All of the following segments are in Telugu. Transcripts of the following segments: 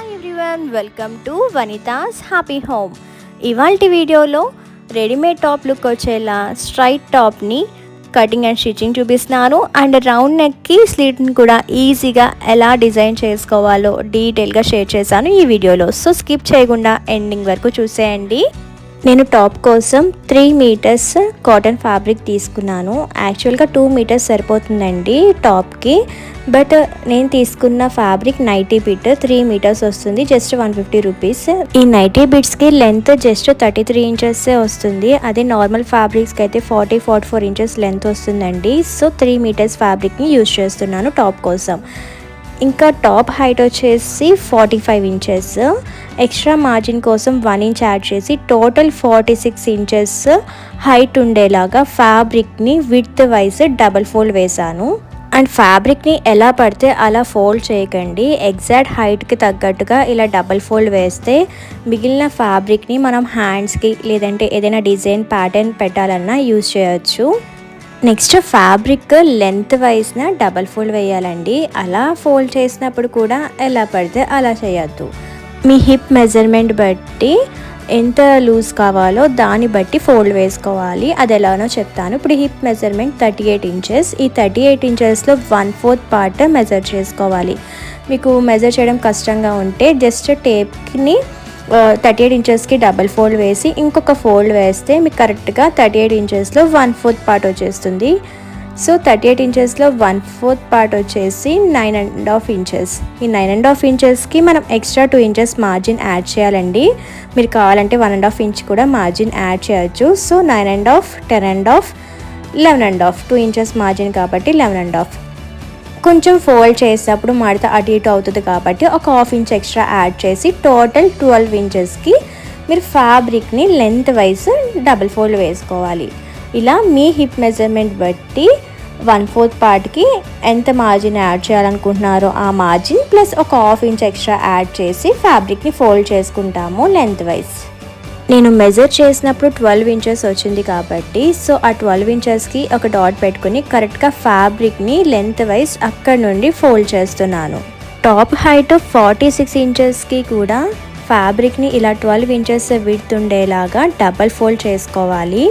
Hi everyone welcome to Vanitha's happy home ఇవాళ వీడియోలో రెడీమేడ్ టాప్ లుక్ వచ్చేలా స్ట్రైట్ టాప్ని కటింగ్ అండ్ స్టిచ్చింగ్ చూపిస్తున్నాను. అండ్ రౌండ్ నెక్కి స్లీట్ని కూడా ఈజీగా ఎలా డిజైన్ చేసుకోవాలో డీటెయిల్గా షేర్ చేశాను ఈ వీడియోలో. సో స్కిప్ చేయకుండా ఎండింగ్ వరకు చూసేయండి. నేను టాప్ కోసం త్రీ మీటర్స్ కాటన్ ఫ్యాబ్రిక్ తీసుకున్నాను. యాక్చువల్గా టూ మీటర్స్ సరిపోతుందండి టాప్కి. బట్ నేను తీసుకున్న fabric nighty bit three metres వస్తుంది జస్ట్ వన్ ఫిఫ్టీ రూపీస్. ఈ nighty బిట్స్కి length just thirty three inches వస్తుంది. అదే నార్మల్ ఫ్యాబ్రిక్స్కి అయితే forty forty four inches length వస్తుందండి. సో త్రీ మీటర్స్ ఫ్యాబ్రిక్ని యూజ్ చేస్తున్నాను టాప్ కోసం. ఇంకా టాప్ హైట్ వచ్చేసి forty five inches. Extra margin కోసం వన్ ఇంచ్ యాడ్ చేసి total forty six inches height ఉండేలాగా ఫ్యాబ్రిక్ని విత్ వైజ్ డబల్ ఫోల్డ్ వేశాను. అండ్ ఫ్యాబ్రిక్ని ఎలా పడితే అలా ఫోల్డ్ చేయకండి. ఎగ్జాక్ట్ హైట్కి తగ్గట్టుగా ఇలా డబల్ ఫోల్డ్ వేస్తే మిగిలిన ఫ్యాబ్రిక్ని మనం హ్యాండ్స్కి లేదంటే ఏదైనా డిజైన్ ప్యాటర్న్ పెట్టాలన్నా యూజ్ చేయొచ్చు. నెక్స్ట్ ఫ్యాబ్రిక్ లెంత్ వైజ్న డబల్ ఫోల్డ్ వేయాలండి. అలా ఫోల్డ్ చేసినప్పుడు కూడా ఎలా పడితే అలా చేయొద్దు. మీ హిప్ మెజర్మెంట్ బట్టి ఎంత లూజ్ కావాలో దాన్ని బట్టి ఫోల్డ్ వేసుకోవాలి. అది ఎలానో చెప్తాను. ఇప్పుడు hip measurement thirty eight inches. ఈ థర్టీ ఎయిట్ ఇంచెస్లో వన్ ఫోర్త్ పార్ట్ మెజర్ చేసుకోవాలి. మీకు మెజర్ చేయడం కష్టంగా ఉంటే జస్ట్ టేప్ని థర్టీ ఎయిట్ ఇంచెస్కి డబల్ ఫోల్డ్ వేసి ఇంకొక ఫోల్డ్ వేస్తే మీకు కరెక్ట్గా థర్టీ ఎయిట్ ఇంచెస్లో వన్ ఫోర్త్ పార్ట్ వచ్చేస్తుంది. సో థర్టీ ఎయిట్ ఇంచెస్లో వన్ ఫోర్త్ పార్ట్ వచ్చేసి నైన్ అండ్ హాఫ్ ఇంచెస్ ఈ నైన్ అండ్ హాఫ్ ఇంచెస్కి మనం extra two inches margin add చేయాలండి. మీరు కావాలంటే వన్ అండ్ హాఫ్ ఇంచ్ కూడా మార్జిన్ యాడ్ చేయొచ్చు. So nine and half ten and half eleven and half two inches margin కాబట్టి లెవెన్ అండ్ హాఫ్ కొంచెం ఫోల్డ్ చేసినప్పుడు మడత అటు ఇటు అవుతుంది కాబట్టి ఒక హాఫ్ ఇంచ్ ఎక్స్ట్రా యాడ్ చేసి టోటల్ ట్వెల్వ్ ఇంచెస్కి మీరు ఫ్యాబ్రిక్ని లెంత్ వైజ్ డబుల్ ఫోల్డ్ వేసుకోవాలి. ఇలా మీ హిప్ మెజర్మెంట్ బట్టి వన్ ఫోర్త్ పార్ట్కి ఎంత మార్జిన్ యాడ్ చేయాలనుకుంటున్నారో ఆ మార్జిన్ ప్లస్ ఒక హాఫ్ ఇంచ్ ఎక్స్ట్రా యాడ్ చేసి ఫ్యాబ్రిక్ని ఫోల్డ్ చేసుకుంటాము లెంత్ వైజ్ నేను మెజర్ చేసినప్పుడు ట్వెల్వ్ ఇంచెస్ వచ్చింది కాబట్టి సో ఆ ట్వెల్వ్ ఇంచెస్కి ఒక డాట్ పెట్టుకుని కరెక్ట్గా ఫ్యాబ్రిక్ని లెంత్ వైజ్ అక్కడ నుండి ఫోల్డ్ చేస్తున్నాను. టాప్ హైట్ ఫార్టీ సిక్స్ ఇంచెస్కి కూడా ఫ్యాబ్రిక్ని ఇలా ట్వెల్వ్ ఇంచెస్ విడ్త్ ఉండేలాగా డబల్ ఫోల్డ్ చేసుకోవాలి.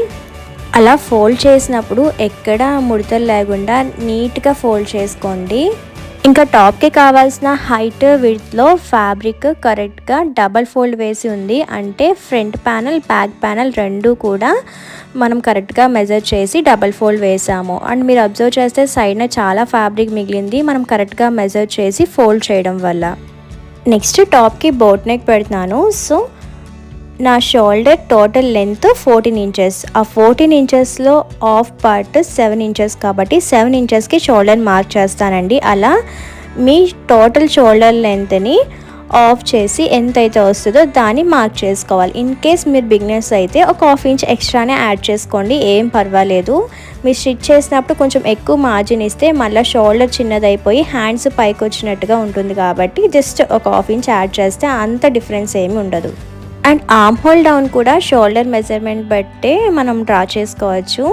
అలా ఫోల్డ్ చేసినప్పుడు ఎక్కడ ముడతలు లేకుండా నీట్గా ఫోల్డ్ చేసుకోండి. ఇంకా టాప్కి కావాల్సిన హైట్ విడ్త్లో ఫ్యాబ్రిక్ కరెక్ట్గా డబల్ ఫోల్డ్ వేసి ఉంది. అంటే ఫ్రంట్ ప్యానల్ బ్యాక్ ప్యానల్ రెండు కూడా మనం కరెక్ట్గా మెజర్ చేసి డబల్ ఫోల్డ్ వేసాము. అండ్ మీరు అబ్జర్వ్ చేస్తే సైడ్న చాలా ఫ్యాబ్రిక్ మిగిలింది. మనం కరెక్ట్గా మెజర్ చేసి ఫోల్డ్ చేయడం వల్ల. నెక్స్ట్ టాప్కి బోట్ నెక్ పెడుతున్నాను. సో నా shoulder total length fourteen inches ఆ ఫోర్టీన్ ఇంచెస్లో ఆఫ్ పార్ట్ సెవెన్ ఇంచెస్ కాబట్టి సెవెన్ ఇంచెస్కి షోల్డర్ మార్క్ చేస్తానండి. అలా మీ టోటల్ షోల్డర్ లెంత్ని ఆఫ్ చేసి ఎంతైతే వస్తుందో దాన్ని మార్క్ చేసుకోవాలి. ఇన్ కేస్ మీరు బిగినర్స్ అయితే ఒక హాఫ్ ఇంచ్ ఎక్స్ట్రానే యాడ్ చేసుకోండి. ఏం పర్వాలేదు. మీరు స్టిచ్ చేసినప్పుడు కొంచెం ఎక్కువ మార్జిన్ ఇస్తే మళ్ళీ షోల్డర్ చిన్నదైపోయి హ్యాండ్స్ పైకి వచ్చినట్టుగా ఉంటుంది కాబట్టి జస్ట్ ఒక హాఫ్ ఇంచ్ యాడ్ చేస్తే అంత డిఫరెన్స్ ఏమి ఉండదు. అండ్ ఆర్మ్ హోల్ డౌన్ కూడా షోల్డర్ మెజర్మెంట్ బట్టే మనం డ్రా చేసుకోవచ్చు.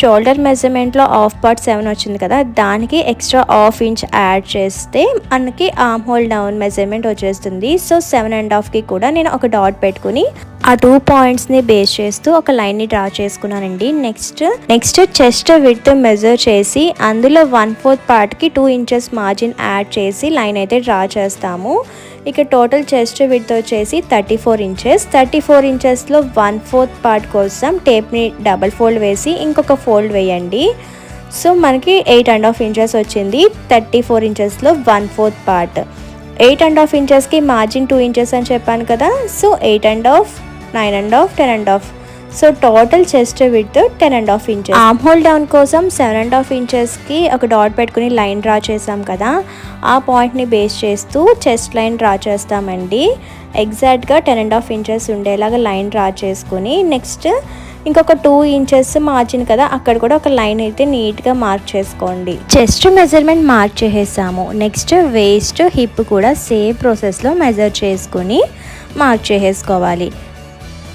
షోల్డర్ మెజర్మెంట్లో ఆఫ్ పార్ట్ సెవెన్ వచ్చింది కదా దానికి ఎక్స్ట్రా హాఫ్ ఇంచ్ యాడ్ చేస్తే మనకి ఆర్మ్ హోల్ డౌన్ మెజర్మెంట్ వచ్చేస్తుంది. సో సెవెన్ అండ్ హాఫ్కి కూడా నేను ఒక డాట్ పెట్టుకుని ఆ టూ పాయింట్స్ని బేస్ చేస్తూ ఒక లైన్ని డ్రా చేసుకున్నానండి. Next next chest width measure చేసి అందులో వన్ ఫోర్త్ పార్ట్కి టూ ఇంచెస్ మార్జిన్ యాడ్ చేసి లైన్ అయితే డ్రా చేస్తాము. ఇక టోటల్ చెస్ట్ విత్ వచ్చేసి thirty four inches thirty four ఇంచెస్లో one fourth part కోసం టేప్ని డబల్ ఫోల్డ్ వేసి ఇంకొక ఫోల్డ్ వేయండి. సో మనకి ఎయిట్ అండ్ హాఫ్ ఇంచెస్ వచ్చింది. Thirty four ఇంచెస్లో one fourth part eight and half ఇంచెస్కి మార్జిన్ టూ ఇంచెస్ అని చెప్పాను కదా. So eight and half nine and half ten and half so total chest width ten and half inches arm hole down కోసం సెవెన్ అండ్ హాఫ్ ఇంచెస్కి ఒక డాట్ పెట్టుకుని లైన్ డ్రా చేసాం కదా. ఆ పాయింట్ని బేస్ చేస్తూ చెస్ట్ లైన్ డ్రా చేస్తామండి. ఎగ్జాక్ట్గా టెన్ అండ్ హాఫ్ ఇంచెస్ ఉండేలాగా లైన్ డ్రా చేసుకుని నెక్స్ట్ ఇంకొక టూ ఇంచెస్ మార్జిన్ కదా అక్కడ కూడా ఒక లైన్ అయితే నీట్గా మార్క్ చేసుకోండి. చెస్ట్ మెజర్మెంట్ మార్క్ చేసేసాము. నెక్స్ట్ వేస్ట్ హిప్ కూడా సేమ్ ప్రాసెస్లో మెజర్ చేసుకుని మార్క్ చేసేసుకోవాలి.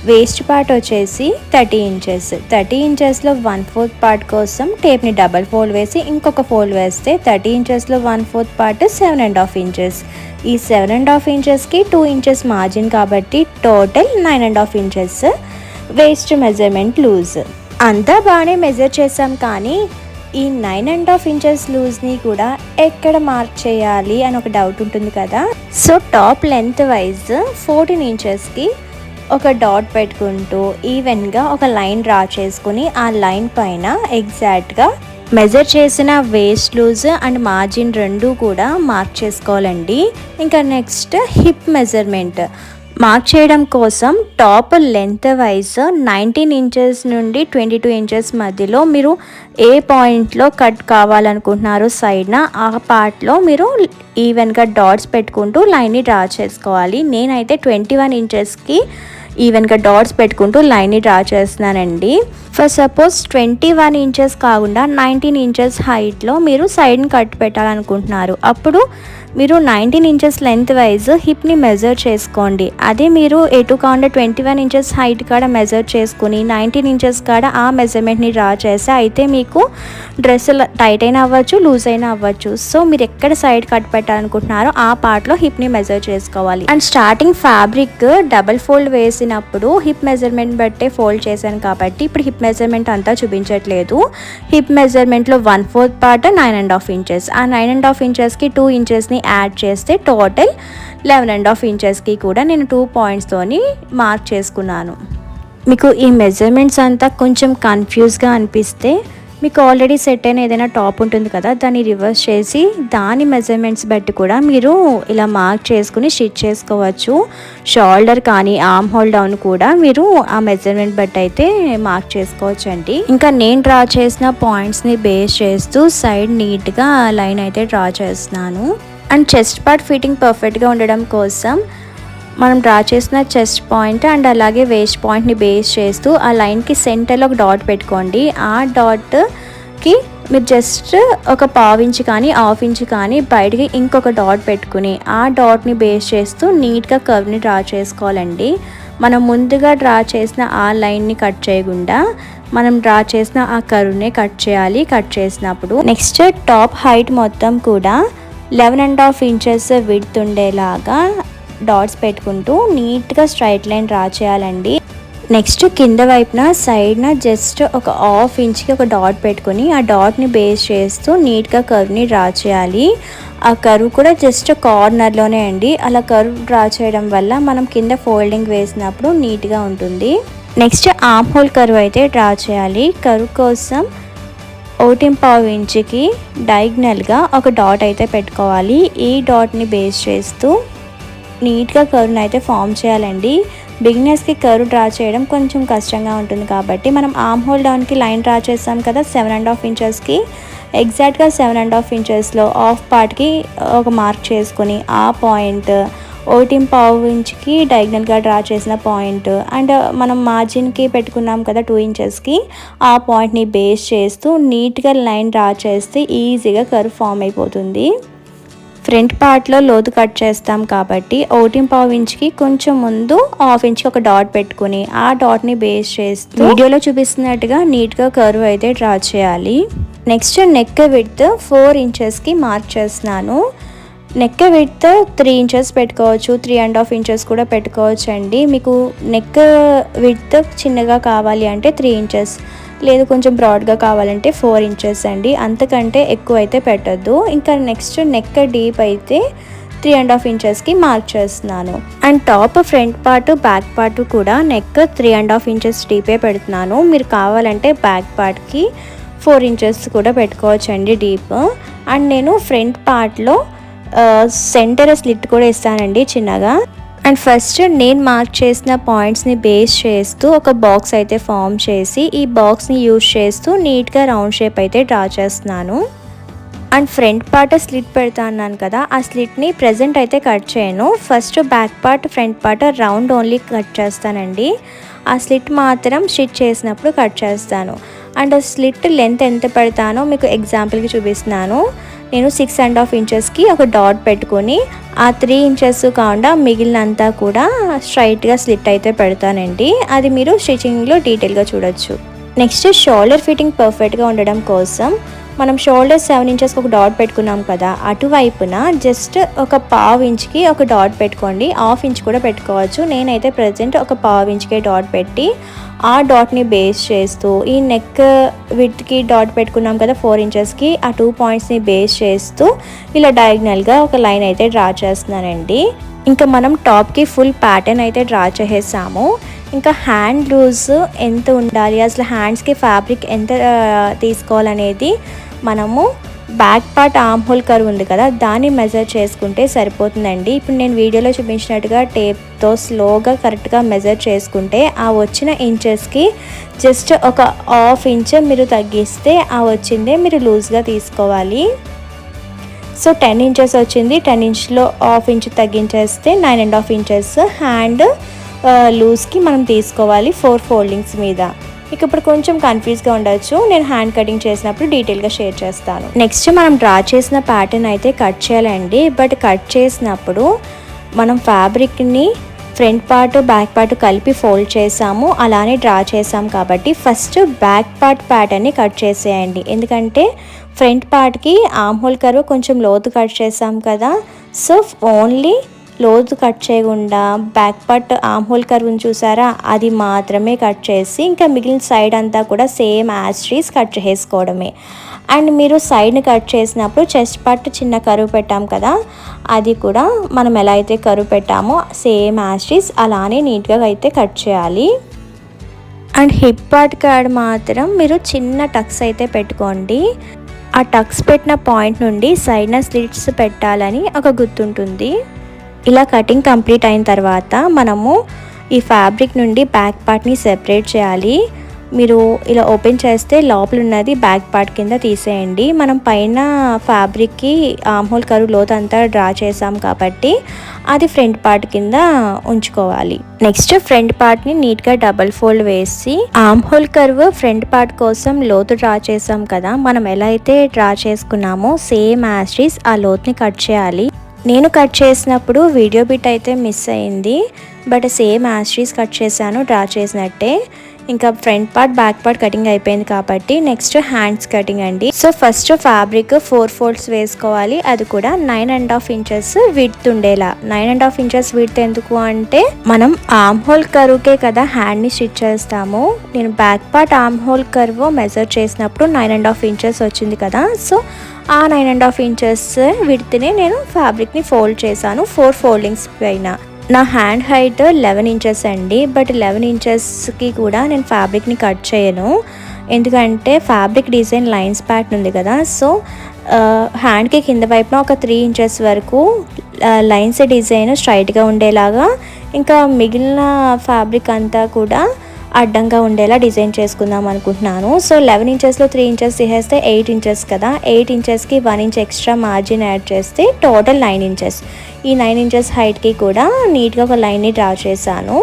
వేస్ట్ పార్ట్ వచ్చేసి థర్టీ ఇంచెస్ థర్టీ ఇంచెస్లో వన్ ఫోర్త్ పార్ట్ కోసం టేప్ని డబల్ ఫోల్డ్ వేసి ఇంకొక ఫోల్డ్ వేస్తే thirty ఇంచెస్లో one fourth part seven and half inches ఈ సెవెన్ అండ్ హాఫ్ ఇంచెస్కి టూ ఇంచెస్ మార్జిన్ కాబట్టి total nine and half inches waist measurement loose అంతా బాగానే మెజర్ చేసాం కానీ ఈ నైన్ అండ్ హాఫ్ ఇంచెస్ లూజ్ని కూడా ఎక్కడ మార్క్ చేయాలి అని ఒక డౌట్ ఉంటుంది కదా? So top length wise fourteen ఇంచెస్కి ఒక డాట్ పెట్టుకుంటూ ఈవెన్గా ఒక లైన్ డ్రా చేసుకుని ఆ లైన్ పైన ఎగ్జాక్ట్గా మెజర్ చేసిన వేస్ట్ లూజ్ అండ్ మార్జిన్ రెండు కూడా మార్క్ చేసుకోవాలండి. ఇంకా నెక్స్ట్ హిప్ మెజర్మెంట్ మార్క్ చేయడం కోసం top length wise nineteen inches నుండి ట్వంటీ టూ ఇంచెస్ మధ్యలో మీరు ఏ పాయింట్లో కట్ కావాలనుకుంటున్నారో సైడ్న ఆ పార్ట్లో మీరు ఈవెన్గా డాట్స్ పెట్టుకుంటూ లైన్ని డ్రా చేసుకోవాలి. నేనైతే ట్వంటీ వన్ ఇంచెస్కి ఈవెన్గా డాట్స్ పెట్టుకుంటూ లైన్ని డ్రా చేస్తున్నానండి. For suppose twenty one inches కాకుండా నైన్టీన్ ఇంచెస్ హైట్లో మీరు సైడ్ని కట్ పెట్టాలనుకుంటున్నారు. అప్పుడు మీరు నైన్టీన్ ఇంచెస్ లెంత్ వైజ్ హిప్ని మెజర్ చేసుకోండి. అదే మీరు ఎటు కాకుండా ట్వంటీ వన్ ఇంచెస్ హైట్ కాడ మెజర్ చేసుకుని నైన్టీన్ ఇంచెస్ కాడ ఆ మెజర్మెంట్ని డ్రా చేస్తే అయితే మీకు డ్రెస్ టైట్ అయినా అవ్వచ్చు లూజ్ అయినా అవ్వచ్చు. సో మీరు ఎక్కడ సైడ్ కట్ పెట్టాలనుకుంటున్నారో ఆ పార్ట్లో హిప్ని మెజర్ చేసుకోవాలి. And starting fabric double fold వేసినప్పుడు హిప్ మెజర్మెంట్ బట్టే ఫోల్డ్ చేశాను కాబట్టి ఇప్పుడు హిప్ మెజర్మెంట్ అంతా చూపించట్లేదు. Hip మెజర్మెంట్లో one fourth part nine and half inches ఆ నైన్ అండ్ హాఫ్ ఇంచెస్కి టూ ఇంచెస్ని యాడ్ చేస్తే టోటల్ లెవెన్ అండ్ హాఫ్ ఇంచెస్కి కూడా నేను టూ పాయింట్స్తోని మార్క్ చేసుకున్నాను. మీకు ఈ మెజర్మెంట్స్ అంతా కొంచెం కన్ఫ్యూజ్గా అనిపిస్తే మీకు ఆల్రెడీ సెట్ అయిన ఏదైనా టాప్ ఉంటుంది కదా దాన్ని రివర్స్ చేసి దాని మెజర్మెంట్స్ బట్టి కూడా మీరు ఇలా మార్క్ చేసుకుని స్టిచ్ చేసుకోవచ్చు. షోల్డర్ కానీ ఆర్మ్ హోల్ డౌన్ కూడా మీరు ఆ మెజర్మెంట్ బట్టి అయితే మార్క్ చేసుకోవచ్చు అండి ఇంకా నేను డ్రా చేసిన పాయింట్స్ని బేస్ చేస్తూ సైడ్ నీట్గా లైన్ అయితే డ్రా చేస్తున్నాను. అండ్ చెస్ట్ పార్ట్ ఫిట్టింగ్ పర్ఫెక్ట్గా ఉండడం కోసం మనం డ్రా చేసిన చెస్ట్ పాయింట్ అండ్ అలాగే వేస్ట్ పాయింట్ని బేస్ చేస్తూ ఆ లైన్కి సెంటర్లో ఒక డాట్ పెట్టుకోండి. ఆ డాట్కి మీరు జస్ట్ ఒక పావు ఇంచ్ కానీ హాఫ్ ఇంచ్ కానీ బయటికి ఇంకొక డాట్ పెట్టుకుని ఆ డాట్ని బేస్ చేస్తూ నీట్గా కర్వ్ని డ్రా చేసుకోవాలండి. మనం ముందుగా డ్రా చేసిన ఆ లైన్ని కట్ చేయకుండా మనం డ్రా చేసిన ఆ కర్వ్నే కట్ చేయాలి కట్ చేసినప్పుడు. నెక్స్ట్ టాప్ హైట్ మొత్తం కూడా eleven and half inches width ఉండేలాగా డాట్స్ పెట్టుకుంటూ నీట్గా స్ట్రైట్ లైన్ డ్రా చేయాలండి. నెక్స్ట్ కింద వైపున సైడ్న జస్ట్ ఒక హాఫ్ ఇంచ్కి ఒక డాట్ పెట్టుకుని ఆ డాట్ని బేస్ చేస్తూ నీట్గా కర్వ్ని డ్రా చేయాలి. ఆ కర్వ్ కూడా జస్ట్ కార్నర్లోనే అండి. అలా కర్వ్ డ్రా చేయడం వల్ల మనం కింద ఫోల్డింగ్ వేసినప్పుడు నీట్గా ఉంటుంది. నెక్స్ట్ ఆమ్ హోల్ కర్వ్ అయితే డ్రా చేయాలి. కర్వ్ కోసం పావు ఇంచుకి డైగ్నల్గా ఒక డాట్ అయితే పెట్టుకోవాలి. ఈ డాట్ని బేస్ చేస్తూ నీట్గా కర్వ్ని అయితే ఫామ్ చేయాలండి. బిగినర్స్కి కర్వ్ డ్రా చేయడం కొంచెం కష్టంగా ఉంటుంది కాబట్టి మనం ఆమ్ హోల్ డౌన్కి లైన్ డ్రా చేస్తాం కదా సెవెన్ అండ్ హాఫ్ ఇంచెస్కి. ఎగ్జాక్ట్గా సెవెన్ అండ్ హాఫ్ ఇంచెస్లో ఆఫ్ పార్ట్కి ఒక మార్క్ చేసుకొని ఆ పాయింట్ ఓటిం పావు ఇంచ్కి డైగ్నల్గా డ్రా చేసిన పాయింట్. అండ్ uh, మనం మార్జిన్కి పెట్టుకున్నాం కదా టూ ఇంచెస్కి ఆ పాయింట్ని బేస్ చేస్తూ నీట్గా లైన్ డ్రా చేస్తే ఈజీగా కర్వ్ ఫామ్ అయిపోతుంది. ఫ్రంట్ పార్ట్లో లోతు కట్ చేస్తాం కాబట్టి ఓటిం పావు ఇంచ్కి కొంచెం ముందు హాఫ్ ఇంచ్కి ఒక డాట్ పెట్టుకుని ఆ డాట్ని బేస్ చేస్తూ వీడియోలో చూపిస్తున్నట్టుగా నీట్గా కర్వ్ అయితే డ్రా చేయాలి. నెక్స్ట్ నెక్ విత్ ఫోర్ ఇంచెస్కి మార్క్ చేస్తున్నాను. నెక్ విత్ త్రీ ఇంచెస్ పెట్టుకోవచ్చు త్రీ అండ్ హాఫ్ ఇంచెస్ కూడా పెట్టుకోవచ్చు అండి. మీకు నెక్ విత్ చిన్నగా కావాలి అంటే త్రీ ఇంచెస్ లేదు కొంచెం బ్రాడ్గా కావాలంటే ఫోర్ ఇంచెస్ అండి. అంతకంటే ఎక్కువ అయితే పెట్టద్దు. ఇంకా నెక్స్ట్ నెక్ డీప్ అయితే త్రీ అండ్ హాఫ్ ఇంచెస్కి మార్క్ చేస్తున్నాను. And top front part back part కూడా neck three and half inches డీపే పెడుతున్నాను. మీరు కావాలంటే బ్యాక్ పార్ట్కి ఫోర్ ఇంచెస్ కూడా పెట్టుకోవచ్చు అండి డీప్ అండ్ నేను ఫ్రంట్ పార్ట్లో సెంటర్ స్లిట్ కూడా ఇస్తానండి చిన్నగా. అండ్ ఫస్ట్ నేను మార్క్ చేసిన పాయింట్స్ని బేస్ చేస్తూ ఒక బాక్స్ అయితే ఫామ్ చేసి ఈ బాక్స్ని యూజ్ చేస్తూ నీట్గా రౌండ్ షేప్ అయితే డ్రా చేస్తున్నాను. అండ్ ఫ్రంట్ పార్ట్ స్లిట్ పెడతా అన్నాను కదా ఆ స్లిట్ని ప్రజెంట్ అయితే కట్ చేయను. First back part front part round only cut చేస్తానండి. ఆ స్లిట్ మాత్రం స్టిచ్ చేసినప్పుడు కట్ చేస్తాను. అండ్ ఆ స్లిట్ లెంత్ ఎంత పెడతానో మీకు ఎగ్జాంపుల్కి చూపిస్తున్నాను. నేను సిక్స్ అండ్ హాఫ్ ఇంచెస్కి ఒక డాట్ పెట్టుకొని ఆ త్రీ ఇంచెస్ కాకుండా మిగిలినంతా కూడా స్ట్రైట్గా స్లిట్ అయితే పెడతానండి. అది మీరు స్టిచ్చింగ్లో డీటెయిల్గా చూడొచ్చు. నెక్స్ట్ షోల్డర్ ఫిట్టింగ్ పర్ఫెక్ట్గా ఉండడం కోసం మనం షోల్డర్ సెవెన్ ఇంచెస్కి ఒక డాట్ పెట్టుకున్నాం కదా అటువైపున జస్ట్ ఒక పావు ఇంచ్కి ఒక డాట్ పెట్టుకోండి. హాఫ్ ఇంచ్ కూడా పెట్టుకోవచ్చు. నేనైతే ప్రజెంట్ ఒక పావు ఇంచ్కే డాట్ పెట్టి ఆ డాట్ని బేస్ చేస్తూ ఈ నెక్ విత్కి డాట్ పెట్టుకున్నాం కదా ఫోర్ ఇంచెస్కి ఆ టూ పాయింట్స్ని బేస్ చేస్తూ ఇలా డయాగ్నల్గా ఒక లైన్ అయితే డ్రా చేస్తున్నానండి. ఇంకా మనం టాప్కి ఫుల్ ప్యాటర్న్ అయితే డ్రా చేసేసాము. ఇంకా హ్యాండ్ లూజ్ ఎంత ఉండాలి? అసలు హ్యాండ్స్కి ఫ్యాబ్రిక్ ఎంత తీసుకోవాలనేది మనము back part arm hole curve ఉంది కదా దాన్ని మెజర్ చేసుకుంటే సరిపోతుందండి. ఇప్పుడు నేను వీడియోలో చూపించినట్టుగా టేప్తో స్లోగా కరెక్ట్గా మెజర్ చేసుకుంటే ఆ వచ్చిన ఇంచెస్కి జస్ట్ ఒక హాఫ్ ఇంచ్ మీరు తగ్గిస్తే ఆ వచ్చిందే మీరు లూజ్గా తీసుకోవాలి. సో టెన్ ఇంచెస్ వచ్చింది. టెన్ ఇంచ్లో హాఫ్ ఇంచ్ తగ్గించేస్తే nine and half inches hand లూజ్కి మనం తీసుకోవాలి ఫోర్ ఫోల్డింగ్స్ మీద. ఇక ఇప్పుడు కొంచెం కన్ఫ్యూజ్గా ఉండొచ్చు. నేను హ్యాండ్ కటింగ్ చేసినప్పుడు డీటెయిల్గా షేర్ చేస్తాను. నెక్స్ట్ మనం డ్రా చేసిన ప్యాటర్న్ అయితే కట్ చేయాలండి. బట్ కట్ చేసినప్పుడు మనం ఫ్యాబ్రిక్ని ఫ్రంట్ పార్ట్ బ్యాక్ పార్ట్ కలిపి ఫోల్డ్ చేసాము. అలానే డ్రా చేసాం కాబట్టి ఫస్ట్ బ్యాక్ పార్ట్ ప్యాటర్న్ని కట్ చేసేయండి. ఎందుకంటే ఫ్రంట్ పార్ట్కి ఆమ్ హోల్ కర్వ్ కొంచెం లోతు కట్ చేసాం కదా. సో ఓన్లీ లోతు కట్ చేయకుండా బ్యాక్ పార్ట్ ఆమ్ హోల్ కర్వ్ని చూసారా? అది మాత్రమే కట్ చేసి ఇంకా మిగిలిన సైడ్ అంతా కూడా సేమ్ యాస్ట్రీస్ కట్ చేసుకోవడమే. అండ్ మీరు సైడ్ని కట్ చేసినప్పుడు చెస్ట్ పార్ట్ చిన్న కరువు పెట్టాం కదా? అది కూడా మనం ఎలా అయితే కరువు పెట్టామో సేమ్ యాస్ట్రీస్ అలానే నీట్గా అయితే కట్ చేయాలి. అండ్ హిప్ పార్ట్ కాడ మాత్రం మీరు చిన్న టక్స్ అయితే పెట్టుకోండి. ఆ టక్స్ పెట్టిన పాయింట్ నుండి సైడ్న స్లిట్స్ పెట్టాలని ఒక గుర్తుంటుంది. ఇలా కటింగ్ కంప్లీట్ అయిన తర్వాత మనము ఈ ఫ్యాబ్రిక్ నుండి బ్యాక్ పార్ట్ని సెపరేట్ చేయాలి. మీరు ఇలా ఓపెన్ చేస్తే లోపల ఉన్నది బ్యాక్ పార్ట్ కింద తీసేయండి. మనం పైన ఫ్యాబ్రిక్కి ఆమ్హోల్ కరువు లోత్ అంతా డ్రా చేసాం కాబట్టి అది ఫ్రంట్ పార్ట్ కింద ఉంచుకోవాలి. నెక్స్ట్ ఫ్రంట్ పార్ట్ని నీట్గా డబల్ ఫోల్డ్ వేసి ఆమ్హోల్ కర్వ్ ఫ్రంట్ పార్ట్ కోసం లోతు డ్రా చేసాం కదా మనం ఎలా అయితే డ్రా చేసుకున్నామో సేమ్ యాస్ట్రీస్ ఆ లోతుని కట్ చేయాలి. నేను కట్ చేసినప్పుడు వీడియో బిట్ అయితే మిస్ అయింది but same as it is cut చేశాను డ్రా చేసినట్టే. ఇంకా front part back part cutting అయిపోయింది కాబట్టి నెక్స్ట్ హ్యాండ్స్ కటింగ్ అండి. So first fabric four folds వేసుకోవాలి అది కూడా nine and half inches width ఉండేలా. Nine and half inches width ఎందుకు అంటే మనం ఆమ్ హోల్ కరువుకే కదా హ్యాండ్ని స్టిచ్ చేస్తాము. నేను back part arm hole curve measure చేసినప్పుడు నైన్ అండ్ హాఫ్ ఇంచెస్ వచ్చింది కదా. సో ఆ నైన్ అండ్ హాఫ్ ఇంచెస్ విడ్త్ని నేను ఫ్యాబ్రిక్ని ఫోల్డ్ చేశాను. ఫోర్ ఫోల్డింగ్స్ పైన. నా హ్యాండ్ హైట్ లెవెన్ ఇంచెస్ అండి. బట్ లెవెన్ ఇంచెస్కి కూడా నేను ఫ్యాబ్రిక్ని కట్ చేయను. ఎందుకంటే ఫ్యాబ్రిక్ డిజైన్ లైన్స్ ప్యాట్ ఉంది కదా. సో హ్యాండ్కి కింద వైపున ఒక త్రీ ఇంచెస్ వరకు లైన్స్ డిజైన్ స్ట్రైట్గా ఉండేలాగా ఇంకా మిగిలిన ఫ్యాబ్రిక్ అంతా కూడా అడ్డంగా ఉండేలా డిజైన్ చేసుకుందాం అనుకుంటున్నాను. సో లెవెన్ ఇంచెస్లో త్రీ ఇంచెస్ తీసేస్తే ఎయిట్ ఇంచెస్ కదా. ఎయిట్ ఇంచెస్కి one inch extra margin add చేస్తే టోటల్ నైన్ ఇంచెస్. ఈ నైన్ ఇంచెస్ హైట్కి కూడా నీట్గా ఒక లైన్ని డ్రా చేశాను.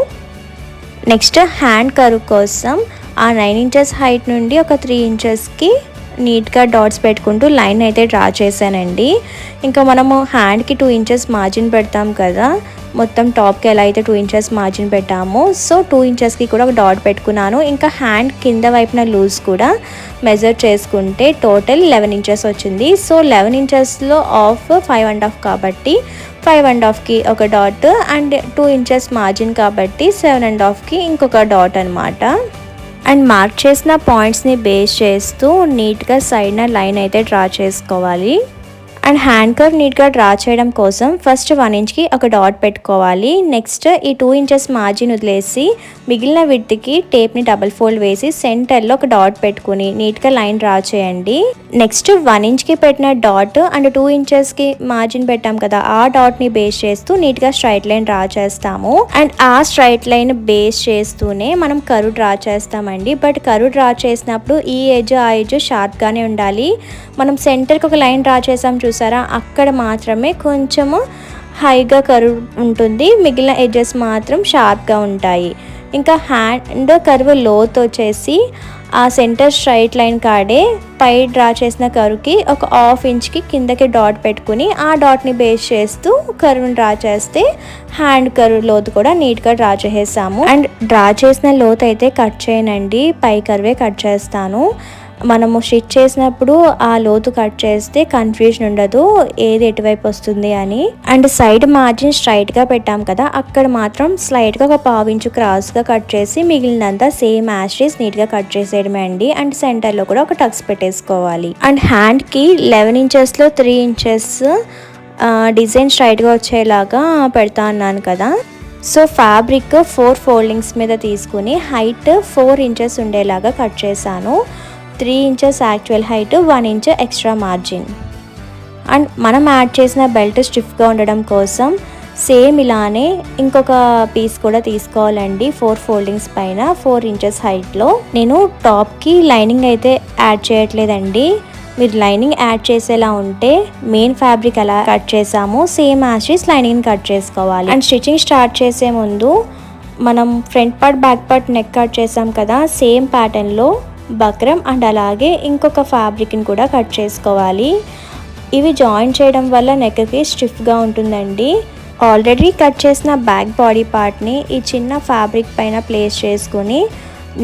నెక్స్ట్ హ్యాండ్ కరువు కోసం ఆ నైన్ ఇంచెస్ హైట్ నుండి ఒక త్రీ ఇంచెస్కి నీట్గా డాట్స్ పెట్టుకుంటూ లైన్ అయితే డ్రా చేశానండి. ఇంకా మనము హ్యాండ్కి టూ ఇంచెస్ మార్జిన్ పెడతాం కదా మొత్తం టాప్కి ఎలా అయితే టూ ఇంచెస్ మార్జిన్ పెట్టామో సో టూ ఇంచెస్కి కూడా ఒక డాట్ పెట్టుకున్నాను. ఇంకా హ్యాండ్ కింద వైపున లూజ్ కూడా మెజర్ చేసుకుంటే టోటల్ లెవెన్ ఇంచెస్ వచ్చింది. సో లెవెన్ ఇంచెస్లో ఆఫ్ ఫైవ్ అండ్ హాఫ్ కాబట్టి ఫైవ్ అండ్ హాఫ్కి ఒక dot and two inches margin కాబట్టి సెవెన్ అండ్ హాఫ్కి ఇంకొక డాట్ అనమాట అండ్ మార్క్ చేసిన పాయింట్స్ని బేస్ చేస్తూ నీట్గా సైడ్న లైన్ అయితే డ్రా చేసుకోవాలి. అండ్ హ్యాండ్ కర్వ్ నీట్గా డ్రా చేయడం కోసం ఫస్ట్ వన్ ఇంచ్కి ఒక డాట్ పెట్టుకోవాలి. నెక్స్ట్ ఈ టూ ఇంచెస్ మార్జిన్ వదిలేసి మిగిలిన విడ్త్కి టేప్ని డబల్ ఫోల్డ్ వేసి సెంటర్లో ఒక డాట్ పెట్టుకుని నీట్గా లైన్ డ్రా చేయండి. నెక్స్ట్ వన్ ఇంచ్కి పెట్టిన డాట్ అండ్ టూ ఇంచెస్కి మార్జిన్ పెట్టాం కదా ఆ డాట్ని బేస్ చేస్తూ నీట్గా స్ట్రైట్ లైన్ డ్రా చేస్తాము. అండ్ ఆ స్ట్రైట్ లైన్ బేస్ చేస్తూనే మనం కరు డ్రా చేస్తామండి. బట్ కరు డ్రా చేసినప్పుడు ఈ ఏజ్ ఆ ఏజ్ షార్ప్గానే ఉండాలి. మనం సెంటర్కి ఒక లైన్ డ్రా చేసాం చూసారా? అక్కడ మాత్రమే కొంచెము హైగా కరువు ఉంటుంది. మిగిలిన ఎడ్జెస్ మాత్రం షార్ప్గా ఉంటాయి. ఇంకా హ్యాండ్ కర్వ్ లోత్ వచ్చేసి ఆ సెంటర్ స్ట్రైట్ లైన్ కాడే పై డ్రా చేసిన కరువుకి ఒక హాఫ్ ఇంచ్కి కిందకి డాట్ పెట్టుకుని ఆ డాట్ని బేస్ చేస్తూ కరువుని డ్రా చేస్తే హ్యాండ్ కరువు లోతు కూడా నీట్గా డ్రా చేసేసాము. అండ్ డ్రా చేసిన లోతు అయితే కట్ చేయనండి. పై కరువే కట్ చేస్తాను. మనము స్టిచ్ చేసినప్పుడు ఆ లోతు కట్ చేస్తే కన్ఫ్యూజన్ ఉండదు ఏది ఎటువైపు వస్తుంది అని. అండ్ సైడ్ మార్జిన్ స్ట్రైట్గా పెట్టాం కదా అక్కడ మాత్రం స్లైట్గా ఒక పావించు క్రాస్గా కట్ చేసి మిగిలినంతా సేమ్ యాస్టీస్ నీట్గా కట్ చేసేయడమే అండి. అండ్ సెంటర్లో కూడా ఒక టక్స్ పెట్టేసుకోవాలి. అండ్ హ్యాండ్కి లెవెన్ ఇంచెస్లో త్రీ ఇంచెస్ డిజైన్ స్ట్రైట్గా వచ్చేలాగా పెడతా అన్నాను కదా. సో ఫ్యాబ్రిక్ ఫోర్ ఫోల్డింగ్స్ మీద తీసుకుని హైట్ ఫోర్ ఇంచెస్ ఉండేలాగా కట్ చేశాను. Three inches actual height one inch extra margin and మనం యాడ్ చేసిన బెల్ట్ స్టిఫ్గా ఉండడం కోసం సేమ్ ఇలానే ఇంకొక పీస్ కూడా తీసుకోవాలండి. ఫోర్ ఫోల్డింగ్స్ పైన ఫోర్ ఇంచెస్ హైట్లో నేను టాప్కి లైనింగ్ అయితే యాడ్ చేయట్లేదండి. మీరు లైనింగ్ యాడ్ చేసేలా ఉంటే మెయిన్ ఫ్యాబ్రిక్ ఎలా కట్ చేసామో same as is lining cut చేసుకోవాలి. అండ్ స్టిచ్చింగ్ స్టార్ట్ చేసే ముందు మనం front part back part neck cut చేసాం కదా సేమ్ ప్యాటర్న్లో బక్రం అండ్ అలాగే ఇంకొక ఫ్యాబ్రిక్ని కూడా కట్ చేసుకోవాలి. ఇవి జాయిన్ చేయడం వల్ల నెక్కి స్టిఫ్గా ఉంటుందండి. ఆల్రెడీ కట్ చేసిన బ్యాక్ బాడీ పార్ట్ని ఈ చిన్న ఫ్యాబ్రిక్ పైన ప్లేస్ చేసుకుని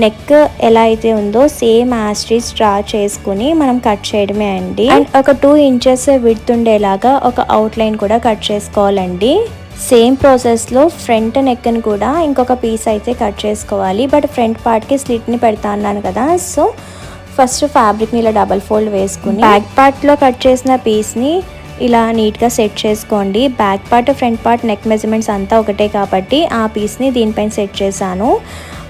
నెక్ ఎలా అయితే ఉందో సేమ్ యాస్ట్రీస్ డ్రా చేసుకుని మనం కట్ చేయడమే అండి. అండ్ ఒక టూ ఇంచెస్ విడుతుండేలాగా ఒక అవుట్ లైన్ కూడా కట్ చేసుకోవాలండి. సేమ్ ప్రాసెస్లో ఫ్రంట్ నెక్ని కూడా ఇంకొక పీస్ అయితే కట్ చేసుకోవాలి. బట్ ఫ్రంట్ పార్ట్కి స్లిట్ని పెడతా అన్నాను కదా సో ఫస్ట్ ఫ్యాబ్రిక్ని ఇలా డబల్ ఫోల్డ్ వేసుకుని బ్యాక్ పార్ట్లో కట్ చేసిన పీస్ని ఇలా నీట్గా సెట్ చేసుకోండి. Back part front part neck measurements అంతా ఒకటే కాబట్టి ఆ పీస్ని దీనిపైన సెట్ చేశాను.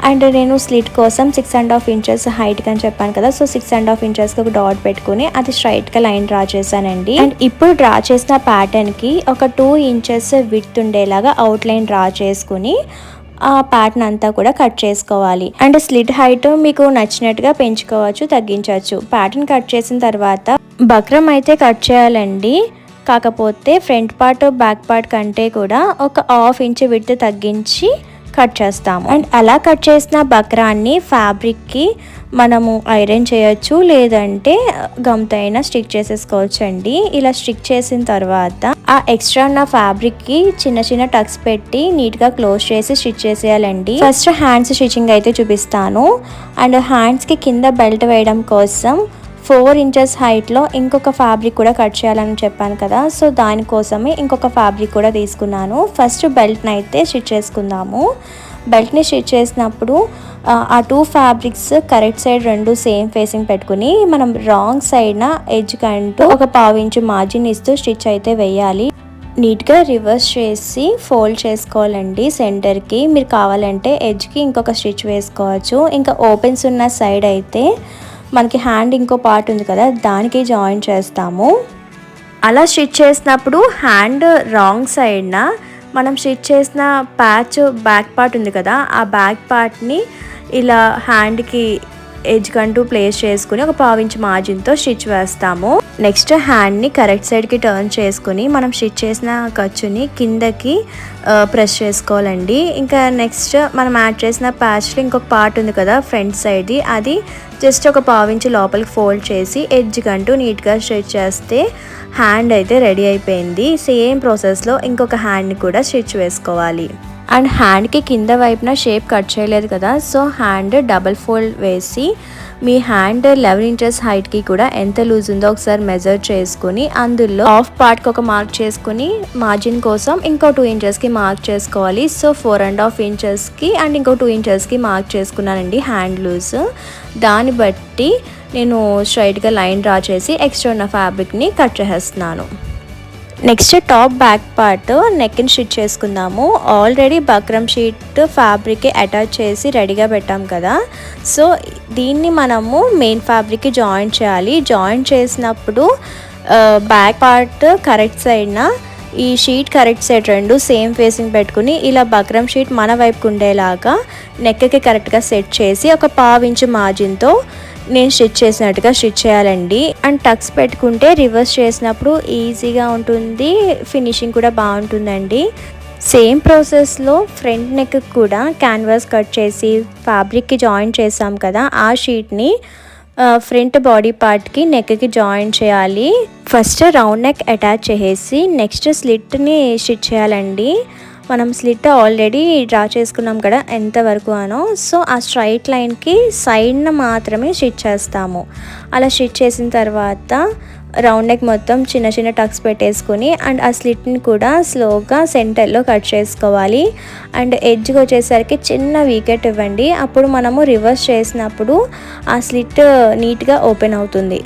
అండ్ నేను స్లిట్ కోసం six and half inches height అని చెప్పాను కదా సో సిక్స్ అండ్ హాఫ్ ఇంచెస్కి ఒక డాట్ పెట్టుకుని అది స్ట్రైట్గా లైన్ డ్రా చేశానండి. అండ్ ఇప్పుడు డ్రా చేసిన ప్యాటర్న్కి ఒక టూ ఇంచెస్ విత్ ఉండేలాగా అవుట్ లైన్ డ్రా చేసుకుని ఆ ప్యాటర్న్ అంతా కూడా కట్ చేసుకోవాలి. అండ్ స్లిట్ హైట్ మీకు నచ్చినట్టుగా పెంచుకోవచ్చు తగ్గించవచ్చు. ప్యాటర్న్ కట్ చేసిన తర్వాత బక్రం అయితే కట్ చేయాలండి. కాకపోతే ఫ్రంట్ పార్ట్ బ్యాక్ పార్ట్ కంటే కూడా ఒక హాఫ్ ఇంచ్ విడ్త్ తగ్గించి కట్ చేస్తాము. అండ్ అలా కట్ చేసిన బక్రాన్ని ఫ్యాబ్రిక్కి మనము ఐరన్ చేయొచ్చు లేదంటే గమ్తో అయినా స్టిక్ చేసేసుకోవచ్చు అండి ఇలా స్టిక్ చేసిన తర్వాత ఆ ఎక్స్ట్రా ఉన్న ఫ్యాబ్రిక్కి చిన్న చిన్న టక్స్ పెట్టి నీట్గా క్లోజ్ చేసి స్టిచ్ చేసేయాలండి. ఫస్ట్ హ్యాండ్స్ స్టిచ్చింగ్ అయితే చూపిస్తాను. అండ్ హ్యాండ్స్కి కింద బెల్ట్ వేయడం కోసం ఫోర్ ఇంచెస్ హైట్లో ఇంకొక ఫ్యాబ్రిక్ కూడా కట్ చేయాలని చెప్పాను కదా. సో దానికోసమే ఇంకొక ఫ్యాబ్రిక్ కూడా తీసుకున్నాను. ఫస్ట్ బెల్ట్ని అయితే స్టిచ్ చేసుకుందాము. బెల్ట్ని స్టిచ్ చేసినప్పుడు ఆ టూ ఫ్యాబ్రిక్స్ కరెక్ట్ సైడ్ రెండు సేమ్ ఫేసింగ్ పెట్టుకుని మనం రాంగ్ సైడ్న ఎడ్జ్ కంటూ ఒక పావించు మార్జిన్ ఇస్తూ స్టిచ్ అయితే వేయాలి. నీట్గా రివర్స్ చేసి ఫోల్డ్ చేసుకోవాలండి సెంటర్కి. మీరు కావాలంటే ఎడ్జ్కి ఇంకొక స్టిచ్ వేసుకోవచ్చు. ఇంకా ఓపెన్స్ ఉన్న సైడ్ అయితే మనకి హ్యాండ్ ఇంకో పార్ట్ ఉంది కదా దానికి జాయిన్ చేస్తాము. అలా స్టిచ్ చేసినప్పుడు హ్యాండ్ రాంగ్ సైడ్న మనం స్టిచ్ చేసిన ప్యాచ్ బ్యాక్ పార్ట్ ఉంది కదా ఆ బ్యాక్ పార్ట్ని ఇలా హ్యాండ్కి ఎడ్జ్ కంటూ ప్లేస్ చేసుకుని ఒక పావించి మార్జిన్తో స్టిచ్ వేస్తాము. నెక్స్ట్ హ్యాండ్ని కరెక్ట్ సైడ్కి టర్న్ చేసుకుని మనం స్టిచ్ చేసిన ఖర్చుని కిందకి ప్రెస్ చేసుకోవాలండి. ఇంకా నెక్స్ట్ మనం యాడ్ చేసిన ప్యాచ్లో ఇంకొక పార్ట్ ఉంది కదా ఫ్రంట్ సైడ్ది అది జస్ట్ ఒక పావించి లోపలికి ఫోల్డ్ చేసి ఎడ్జ్ కంటూ నీట్గా స్టిచ్ చేస్తే హ్యాండ్ అయితే రెడీ అయిపోయింది. సేమ్ ప్రాసెస్లో ఇంకొక హ్యాండ్ని కూడా స్టిచ్ వేసుకోవాలి. అండ్ హ్యాండ్కి కింద వైపున షేప్ కట్ చేయలేదు కదా సో హ్యాండ్ డబల్ ఫోల్డ్ వేసి మీ హ్యాండ్ లెవెన్ ఇంచెస్ హైట్కి కూడా ఎంత లూజ్ ఉందో ఒకసారి మెజర్ చేసుకుని అందులో హాఫ్ పార్ట్కి ఒక మార్క్ చేసుకుని మార్జిన్ కోసం ఇంకో టూ ఇంచెస్కి మార్క్ చేసుకోవాలి. సో ఫోర్ అండ్ హాఫ్ ఇంచెస్కి అండ్ ఇంకో టూ ఇంచెస్కి మార్క్ చేసుకున్నానండి హ్యాండ్ లూజ్. దాన్ని బట్టి నేను స్ట్రైట్గా లైన్ డ్రా చేసి ఎక్స్ట్రా ఉన్న ఫ్యాబ్రిక్ని కట్ చేసేస్తున్నాను. నెక్స్ట్ టాప్ బ్యాక్ పార్ట్ నెక్ని స్టిచ్ చేసుకుందాము. Already buckram sheet fabric attach చేసి రెడీగా పెట్టాం కదా. సో దీన్ని మనము మెయిన్ ఫ్యాబ్రిక్కి జాయిన్ చేయాలి. జాయిన్ చేసినప్పుడు బ్యాక్ పార్ట్ కరెక్ట్ సైడ్న ఈ షీట్ కరెక్ట్ సైడ్ రెండు సేమ్ ఫేసింగ్ పెట్టుకుని ఇలా బక్రమ్ షీట్ మన వైపుకు ఉండేలాగా నెక్కి కరెక్ట్గా సెట్ చేసి ఒక పావు ఇంచు మార్జిన్తో నేను స్టిచ్ చేసినట్టుగా స్టిచ్ చేయాలండి. అండ్ టక్స్ పెట్టుకుంటే రివర్స్ చేసినప్పుడు ఈజీగా ఉంటుంది. ఫినిషింగ్ కూడా బాగుంటుందండి. సేమ్ ప్రాసెస్లో ఫ్రంట్ నెక్ కూడా క్యాన్వాస్ కట్ చేసి ఫ్యాబ్రిక్కి జాయిన్ చేసాం కదా ఆ షీట్ని ఫ్రంట్ బాడీ పార్ట్కి నెక్కి జాయిన్ చేయాలి. ఫస్ట్ రౌండ్ నెక్ అటాచ్ చేసేసి నెక్స్ట్ స్లిట్ని స్టిచ్ చేయాలండి. మనం స్లిట్ ఆల్రెడీ డ్రా చేసుకున్నాం కదా ఎంతవరకు అనో సో ఆ స్ట్రైట్ లైన్కి సైడ్న మాత్రమే స్టిచ్ చేస్తాము. అలా స్టిచ్ చేసిన తర్వాత రౌండ్ నెక్ మొత్తం చిన్న చిన్న టక్స్ పెట్టేసుకొని అండ్ ఆ స్లిట్ని కూడా స్లోగా సెంటర్లో కట్ చేసుకోవాలి. అండ్ ఎడ్జ్కి వచ్చేసరికి చిన్న వీకెట్ ఇవ్వండి. అప్పుడు మనము రివర్స్ చేసినప్పుడు ఆ స్లిట్ నీట్గా ఓపెన్ అవుతుంది.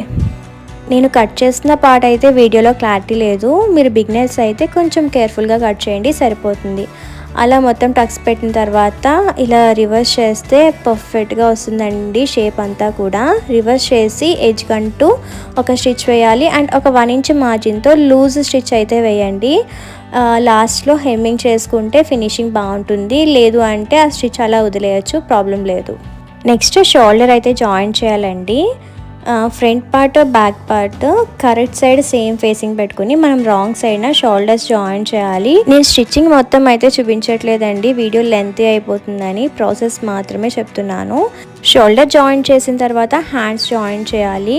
నేను కట్ చేసిన పార్ట్ అయితే వీడియోలో క్లారిటీ లేదు. మీరు బిగినర్స్ అయితే కొంచెం కేర్ఫుల్గా కట్ చేయండి సరిపోతుంది. అలా మొత్తం టక్స్ పెట్టిన తర్వాత ఇలా రివర్స్ చేస్తే పర్ఫెక్ట్గా వస్తుందండి షేప్ అంతా కూడా. రివర్స్ చేసి ఎడ్జ్ కంటూ ఒక స్టిచ్ వేయాలి అండ్ ఒక వన్ ఇంచ్ మార్జిన్తో లూజ్ స్టిచ్ అయితే వేయండి. లాస్ట్లో హెమ్మింగ్ చేసుకుంటే ఫినిషింగ్ బాగుంటుంది. లేదు అంటే ఆ స్టిచ్ అలా వదిలేయచ్చు ప్రాబ్లం లేదు. నెక్స్ట్ షోల్డర్ అయితే జాయిన్ చేయాలండి. Front part back part correct side same facing పెట్టుకుని మనం రాంగ్ సైడ్న షోల్డర్స్ జాయిన్ చేయాలి. నేను స్టిచ్చింగ్ మొత్తం అయితే చూపించట్లేదండి. వీడియో లెంత్ అయిపోతుందని ప్రాసెస్ మాత్రమే చెప్తున్నాను. షోల్డర్ జాయిన్ చేసిన తర్వాత హ్యాండ్స్ జాయిన్ చేయాలి.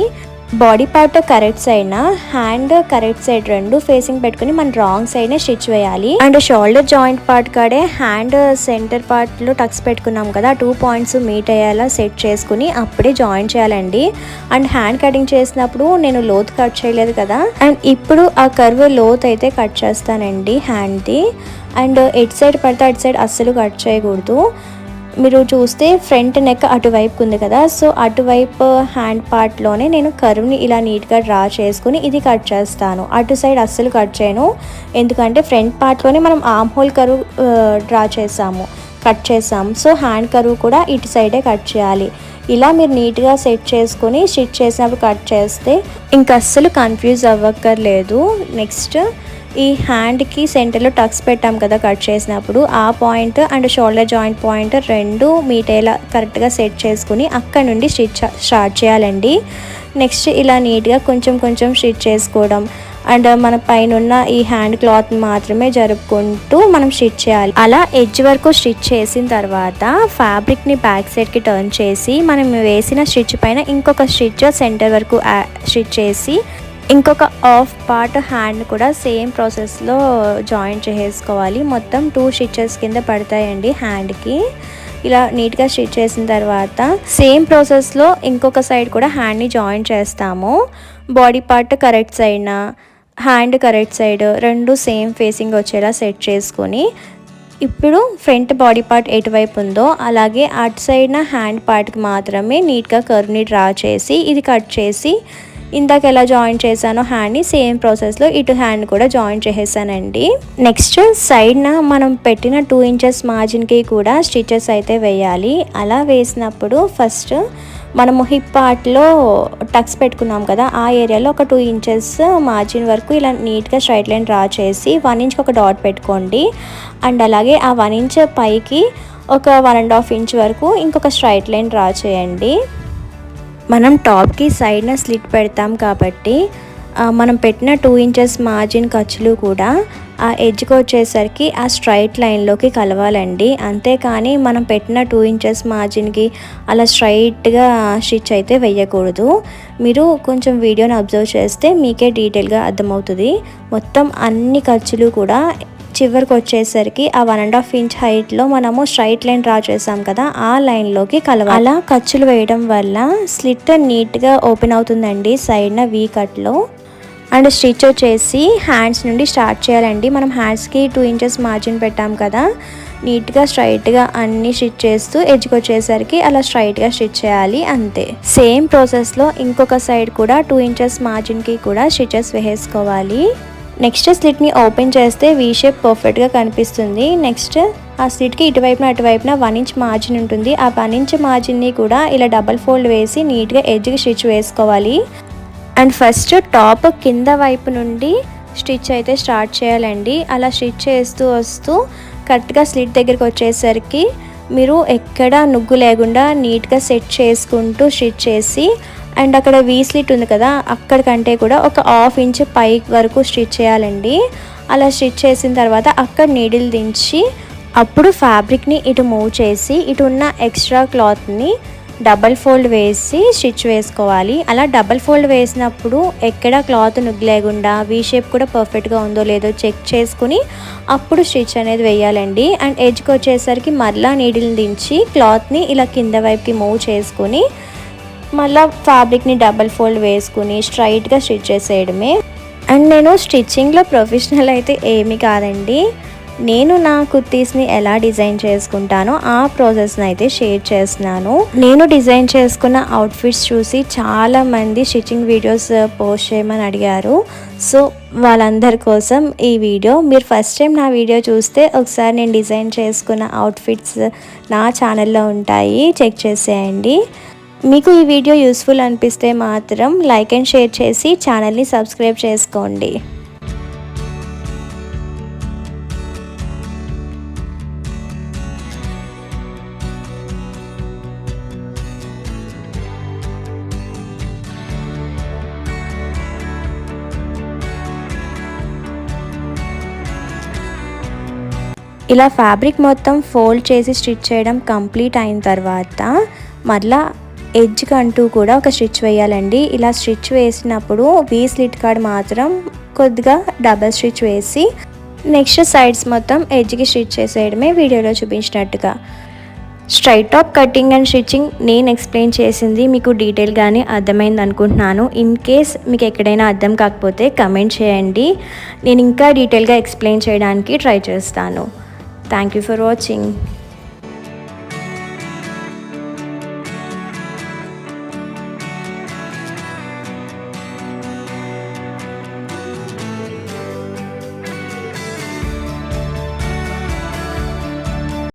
Body part correct side hand correct side రెండు ఫేసింగ్ పెట్టుకుని మనం రాంగ్ సైడ్ స్టిచ్ వేయాలి. అండ్ షోల్డర్ జాయింట్ పార్ట్ కాడే హ్యాండ్ సెంటర్ పార్ట్లో టక్స్ పెట్టుకున్నాం కదా టూ పాయింట్స్ మీట్ అయ్యేలా సెట్ చేసుకుని అప్పుడే జాయిన్ చేయాలండి. అండ్ హ్యాండ్ కటింగ్ చేసినప్పుడు నేను లోత్ కట్ చేయలేదు కదా. అండ్ ఇప్పుడు ఆ కర్వ్ లోత్ అయితే కట్ చేస్తానండి హ్యాండ్ది అండ్ ఎట్ సైడ్ పడితే అటు సైడ్ అస్సలు కట్ చేయకూడదు. మీరు చూస్తే ఫ్రంట్ నెక్ అటువైపు ఉంది కదా సో అటువైపు హ్యాండ్ పార్ట్లోనే నేను కరువుని ఇలా నీట్గా డ్రా చేసుకుని ఇది కట్ చేస్తాను. అటు సైడ్ అస్సలు కట్ చేయను. ఎందుకంటే ఫ్రంట్ పార్ట్లోనే మనం ఆమ్ హోల్ కరువు డ్రా చేసాము కట్ చేసాము. సో హ్యాండ్ కరువు కూడా ఇటు సైడే కట్ చేయాలి. ఇలా మీరు నీట్గా సెట్ చేసుకొని స్టిచ్ చేసినప్పుడు కట్ చేస్తే ఇంక అస్సలు కన్ఫ్యూజ్ అవ్వక్కర్లేదు. నెక్స్ట్ ఈ హ్యాండ్కి సెంటర్లో టక్స్ పెట్టాం కదా కట్ చేసినప్పుడు. ఆ point and shoulder joint point రెండు మీటేలా కరెక్ట్గా సెట్ చేసుకుని అక్కడ నుండి స్టిచ్ స్టార్ట్ చేయాలండి. నెక్స్ట్ ఇలా నీట్గా కొంచెం కొంచెం స్టిచ్ చేసుకోవడం. అండ్ మన పైన ఈ హ్యాండ్ క్లాత్ మాత్రమే జరుపుకుంటూ మనం స్టిచ్ చేయాలి. అలా ఎడ్జ్ వరకు స్టిచ్ చేసిన తర్వాత ఫ్యాబ్రిక్ని బ్యాక్ సైడ్కి టర్న్ చేసి మనం వేసిన స్టిచ్ పైన ఇంకొక స్టిచ్ సెంటర్ వరకు స్టిచ్ చేసి ఇంకొక ఆఫ్ పార్ట్ హ్యాండ్ కూడా సేమ్ ప్రాసెస్లో జాయిన్ చేసేసుకోవాలి. మొత్తం టూ స్టిచెస్ కింద పడతాయండి హ్యాండ్కి. ఇలా నీట్గా స్టిచ్ చేసిన తర్వాత సేమ్ ప్రాసెస్లో ఇంకొక సైడ్ కూడా హ్యాండ్ని జాయిన్ చేస్తాము. బాడీ పార్ట్ కరెక్ట్ సైడ్న హ్యాండ్ కరెక్ట్ సైడ్ రెండు సేమ్ ఫేసింగ్ వచ్చేలా సెట్ చేసుకొని ఇప్పుడు ఫ్రంట్ బాడీ పార్ట్ ఎటువైపు ఉందో అలాగే అటు సైడ్న హ్యాండ్ పార్ట్కి మాత్రమే నీట్గా కర్వ్ని డ్రా చేసి ఇది కట్ చేసి ఇందాక ఎలా జాయిన్ చేశానో హ్యాండ్ని సేమ్ ప్రాసెస్లో ఇటు హ్యాండ్ కూడా జాయిన్ చేసేసానండి. నెక్స్ట్ సైడ్న మనం పెట్టిన టూ ఇంచెస్ మార్జిన్కి కూడా స్టిచెస్ అయితే వేయాలి. అలా వేసినప్పుడు ఫస్ట్ మనము హిప్ పార్ట్లో టక్స్ పెట్టుకున్నాం కదా ఆ ఏరియాలో ఒక టూ ఇంచెస్ మార్జిన్ వరకు ఇలా నీట్గా స్ట్రైట్ లైన్ డ్రా చేసి వన్ ఇంచ్కి ఒక డాట్ పెట్టుకోండి. అండ్ అలాగే ఆ వన్ ఇంచ్ పైకి ఒక వన్ అండ్ హాఫ్ ఇంచ్ వరకు ఇంకొక స్ట్రైట్ లైన్ డ్రా చేయండి. మనం టాప్కి సైడ్న స్లిట్ పెడతాం కాబట్టి మనం పెట్టిన టూ ఇంచెస్ మార్జిన్ ఖర్చులు కూడా ఆ ఎడ్జ్కి వచ్చేసరికి ఆ స్ట్రైట్ లైన్లోకి కలవాలండి. అంతేకాని మనం పెట్టిన టూ ఇంచెస్ మార్జిన్కి అలా స్ట్రైట్గా స్టిచ్ అయితే వేయకూడదు. మీరు కొంచెం వీడియోని అబ్జర్వ్ చేస్తే మీకే డీటెయిల్గా అర్థమవుతుంది. మొత్తం అన్ని ఖర్చులు కూడా చివరికి వచ్చేసరికి ఆ వన్ అండ్ హాఫ్ ఇంచ్ హైట్లో మనము స్ట్రైట్ లైన్ డ్రా చేసాం కదా ఆ లైన్లోకి కలవాలి. అలా ఖర్చులు వేయడం వల్ల స్లిట్ నీట్గా ఓపెన్ అవుతుందండి సైడ్న వీ కట్లో అండ్ స్టిచ్ వచ్చేసి హ్యాండ్స్ నుండి స్టార్ట్ చేయాలండి. మనం హ్యాండ్స్కి టూ ఇంచెస్ మార్జిన్ పెట్టాం కదా నీట్గా స్ట్రైట్గా అన్ని స్టిచ్ చేస్తూ ఎడ్జ్కి వచ్చేసరికి అలా స్ట్రైట్గా స్టిచ్ చేయాలి అంతే. సేమ్ ప్రాసెస్లో ఇంకొక సైడ్ కూడా టూ ఇంచెస్ మార్జిన్కి కూడా స్టిచెస్ వేసుకోవాలి. నెక్స్ట్ స్లిట్ని ఓపెన్ చేస్తే వీ షేప్ పర్ఫెక్ట్గా కనిపిస్తుంది. నెక్స్ట్ ఆ స్లిట్కి ఇటువైపున అటువైపున వన్ ఇంచ్ మార్జిన్ ఉంటుంది. ఆ వన్ ఇంచ్ మార్జిన్ని కూడా ఇలా డబల్ ఫోల్డ్ వేసి నీట్గా ఎడ్జ్కి స్టిచ్ వేసుకోవాలి. అండ్ ఫస్ట్ టాప్ కింద వైపు నుండి స్టిచ్ అయితే స్టార్ట్ చేయాలండి. అలా స్టిచ్ చేస్తూ వస్తూ కరెక్ట్గా స్లిట్ దగ్గరికి వచ్చేసరికి మీరు ఎక్కడ నుగ్గు లేకుండా నీట్గా సెట్ చేసుకుంటూ స్టిచ్ చేసి అండ్ అక్కడ వీ స్లిట్ ఉంది కదా అక్కడికంటే కూడా ఒక హాఫ్ ఇంచ్ పై వరకు స్టిచ్ చేయాలండి. అలా స్టిచ్ చేసిన తర్వాత అక్కడ నీడిల్ దించి అప్పుడు ఫ్యాబ్రిక్ని ఇటు మూవ్ చేసి ఇటు ఉన్న ఎక్స్ట్రా క్లాత్ని డబల్ ఫోల్డ్ వేసి స్టిచ్ వేసుకోవాలి. అలా డబల్ ఫోల్డ్ వేసినప్పుడు ఎక్కడ క్లాత్ నుగ్గులేకుండా వీ షేప్ కూడా పర్ఫెక్ట్గా ఉందో లేదో చెక్ చేసుకుని అప్పుడు స్టిచ్ అనేది వేయాలండి. అండ్ ఎడ్జ్కి వచ్చేసరికి మరలా నీడిల్ని దించి క్లాత్ని ఇలా కింద వైపుకి మూవ్ చేసుకుని మళ్ళీ ఫ్యాబ్రిక్ని డబల్ ఫోల్డ్ వేసుకుని స్ట్రైట్గా స్టిచ్ చేసేయడమే. అండ్ నేను స్టిచ్చింగ్లో ప్రొఫెషనల్ అయితే ఏమి కాదండి. నేను నా కుర్తీస్ని ఎలా డిజైన్ చేసుకుంటానో ఆ ప్రాసెస్ని అయితే షేర్ చేస్తున్నాను. నేను డిజైన్ చేసుకున్న అవుట్ఫిట్స్ చూసి చాలా మంది స్టిచ్చింగ్ వీడియోస్ పోస్ట్ చేయమని అడిగారు. సో వాళ్ళందరి కోసం ఈ వీడియో. మీరు ఫస్ట్ టైం నా వీడియో చూస్తే ఒకసారి నేను డిజైన్ చేసుకున్న అవుట్ఫిట్స్ నా ఛానల్లో ఉంటాయి. చెక్ చేసేయండి. మీకు ఈ వీడియో యూస్ఫుల్ అనిపిస్తే మాత్రం లైక్ అండ్ షేర్ చేసి ఛానల్ని సబ్స్క్రైబ్ చేసుకోండి. ఇలా ఫ్యాబ్రిక్ మొత్తం ఫోల్డ్ చేసి స్టిచ్ చేయడం కంప్లీట్ అయిన తర్వాత మళ్ళా ఎడ్జ్కి అంటూ కూడా ఒక స్టిచ్ వేయాలండి. ఇలా స్టిచ్ వేసినప్పుడు వీ స్లిట్ కార్డ్ మాత్రం కొద్దిగా డబల్ స్టిచ్ వేసి నెక్స్ట్ సైడ్స్ మొత్తం ఎడ్జ్కి స్టిచ్ చేసేయడమే వీడియోలో చూపించినట్టుగా. Straight top cutting and stitching నేను ఎక్స్ప్లెయిన్ చేసింది మీకు డీటెయిల్గానే అర్థమైంది అనుకుంటున్నాను. ఇన్ కేస్ మీకు ఎక్కడైనా అర్థం కాకపోతే కమెంట్ చేయండి. నేను ఇంకా డీటెయిల్గా ఎక్స్ప్లెయిన్ చేయడానికి ట్రై చేస్తాను. Thank you for watching